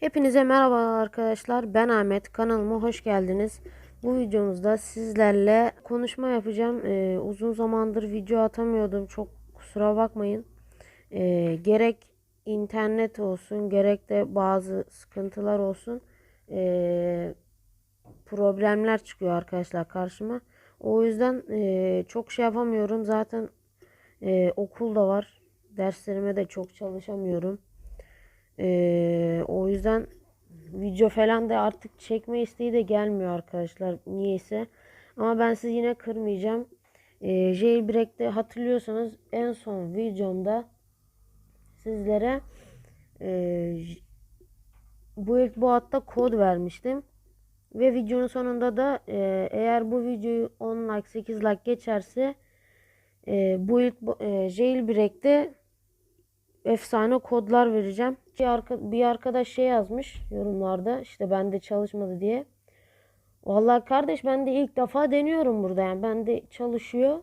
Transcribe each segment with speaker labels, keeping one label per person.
Speaker 1: Hepinize merhaba arkadaşlar. Ben Ahmet. Kanalıma hoş geldiniz. Bu videomuzda sizlerle konuşma yapacağım. Ee, uzun zamandır video atamıyordum. Çok kusura bakmayın. Ee, gerek internet olsun, gerek de bazı sıkıntılar olsun. ee, problemler çıkıyor arkadaşlar karşıma. O yüzden ee, çok şey yapamıyorum. Zaten ee, okul da var. Derslerime de çok çalışamıyorum. Ee, o yüzden video falan da artık çekme isteği de gelmiyor arkadaşlar niyeyse. Ama ben sizi yine kırmayacağım. Ee, Jailbreak'te hatırlıyorsanız en son videomda sizlere e, bu ilk bu hatta kod vermiştim. Ve videonun sonunda da e, eğer bu videoyu 10 like 8 like geçerse e, bu ilk e, Jailbreak'te efsane kodlar vereceğim. Bir, arka, bir arkadaş şey yazmış yorumlarda işte bende çalışmadı diye. Vallahi kardeş ben de ilk defa deniyorum burada yani bende çalışıyor.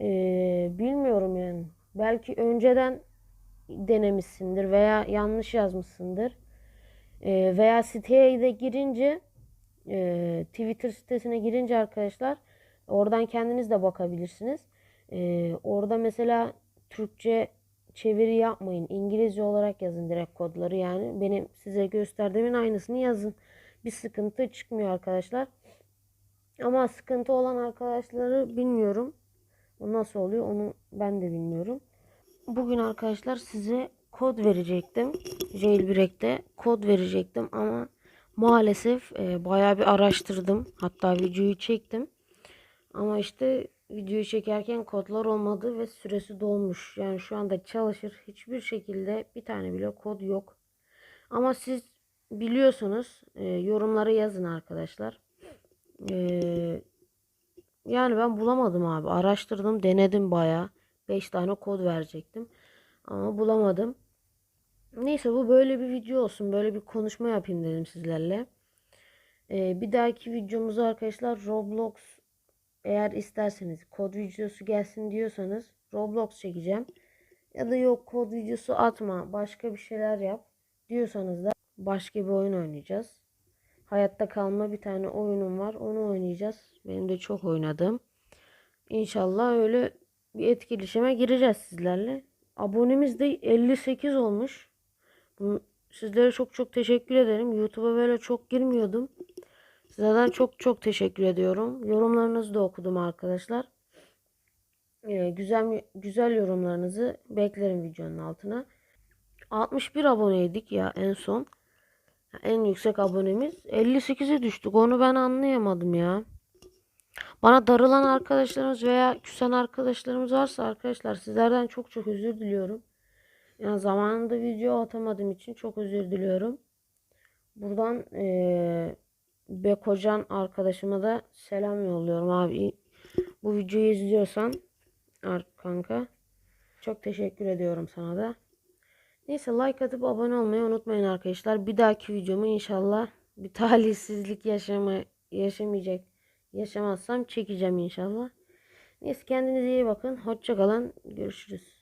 Speaker 1: Ee, bilmiyorum yani. Belki önceden denemişsindir veya yanlış yazmışsındır. Ee, veya siteye de girince e, Twitter sitesine girince arkadaşlar oradan kendiniz de bakabilirsiniz. Ee, orada mesela Türkçe çeviri yapmayın. İngilizce olarak yazın direkt kodları yani. Benim size gösterdiğimin aynısını yazın. Bir sıkıntı çıkmıyor arkadaşlar. Ama sıkıntı olan arkadaşları bilmiyorum. O nasıl oluyor onu ben de bilmiyorum. Bugün arkadaşlar size kod verecektim. Jailbreak'te kod verecektim ama maalesef e, bayağı bir araştırdım. Hatta videoyu çektim. Ama işte videoyu çekerken kodlar olmadı ve süresi dolmuş. Yani şu anda çalışır. Hiçbir şekilde bir tane bile kod yok. Ama siz biliyorsunuz e, yorumlara yazın arkadaşlar. E, yani ben bulamadım abi. Araştırdım, denedim bayağı. 5 tane kod verecektim. Ama bulamadım. Neyse bu böyle bir video olsun. Böyle bir konuşma yapayım dedim sizlerle. E, bir dahaki videomuzda arkadaşlar Roblox eğer isterseniz kod videosu gelsin diyorsanız Roblox çekeceğim. Ya da yok kod videosu atma başka bir şeyler yap diyorsanız da başka bir oyun oynayacağız. Hayatta kalma bir tane oyunum var. Onu oynayacağız. Benim de çok oynadım. İnşallah öyle bir etkileşime gireceğiz sizlerle. Abonemiz de 58 olmuş. Sizlere çok çok teşekkür ederim. YouTube'a böyle çok girmiyordum. Sizlerden çok çok teşekkür ediyorum. Yorumlarınızı da okudum arkadaşlar. Ee, güzel güzel yorumlarınızı beklerim videonun altına. 61 aboneydik ya en son. En yüksek abonemiz 58'e düştük. Onu ben anlayamadım ya. Bana darılan arkadaşlarımız veya küsen arkadaşlarımız varsa arkadaşlar sizlerden çok çok özür diliyorum. Yani zamanında video atamadığım için çok özür diliyorum. Buradan eee Bekocan arkadaşıma da selam yolluyorum abi. Bu videoyu izliyorsan kanka çok teşekkür ediyorum sana da. Neyse like atıp abone olmayı unutmayın arkadaşlar. Bir dahaki videomu inşallah bir talihsizlik yaşama yaşamayacak yaşamazsam çekeceğim inşallah. Neyse kendinize iyi bakın. Hoşça kalın. Görüşürüz.